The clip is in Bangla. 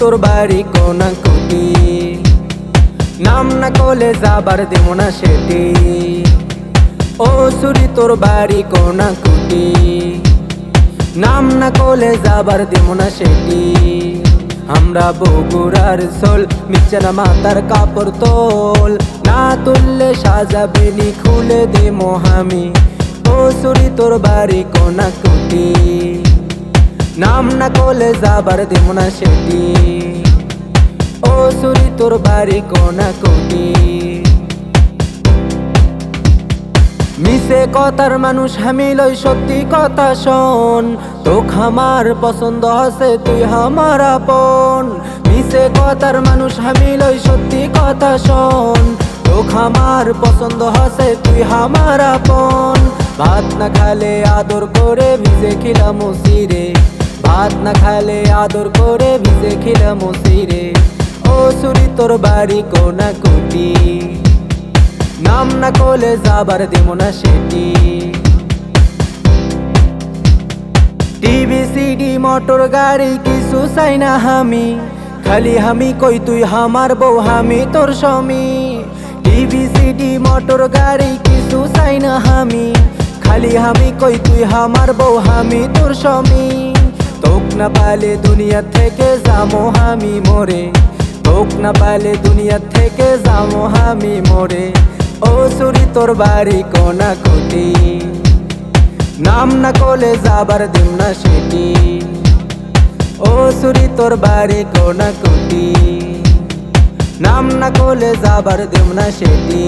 তোর বাড়ি কোনা কুটি নাম না কোলে যাবার দেব না সেটি। ও সুরি তোর বাড়ি কোনা কুটি নাম না কোলে যাবার দেব না সেটি। আমরা বগুড়ার সোল মিচনা মাতার কাপড় তোল। না তুললে সাজাবে নি খুলে দে মোহামি ও সুরি তোর বাড়ি কোনা কুটি নাম না কোলে যাবার দেব না সেটি। ও সুরি, তোর বাড়ি কোনা কোটি। মিশে কথার মানুষ, আমি লই সত্যি কথা শোন। তো খামার পছন্দ আছে, তুই আমার আপন। মিশে কথার মানুষ, আমি লই সত্যি কথা শোন। তো খামার পছন্দ আছে, তুই আমার আপন। ভাত না খালে আদর করে ভিজে খিলাম সিরে ভাত না খালে আদর করে ভিজে খিলাম সিরে ও সুরি, তোর বাড়ি কোনা কুটি নাম না কোলে যাবার দেব না সেটি। টিভি সিডি মোটর, গাড়ি, কিছু চাই না আমি। খালি আমি কই তুই আমার বউ, আমি তোর স্বামী। টিভি সিডি মোটর, গাড়ি, কিছু চাই না আমি। খালি আমি কই তুই আমার বউ, আমি তোর স্বামী। না পালে দুনিয়া থেকে যাব আমি মরে। তোক না পালে দুনিয়া থেকে যাব আমি মরে। ও সুরি, তোর বাড়ি কোনা কুটি। নাম না কোলে যাবার দিম না সেটি। ও সুরি, তোর বাড়ি কোনা কুটি। নাম না কোলে যাবার দিম না সেটি।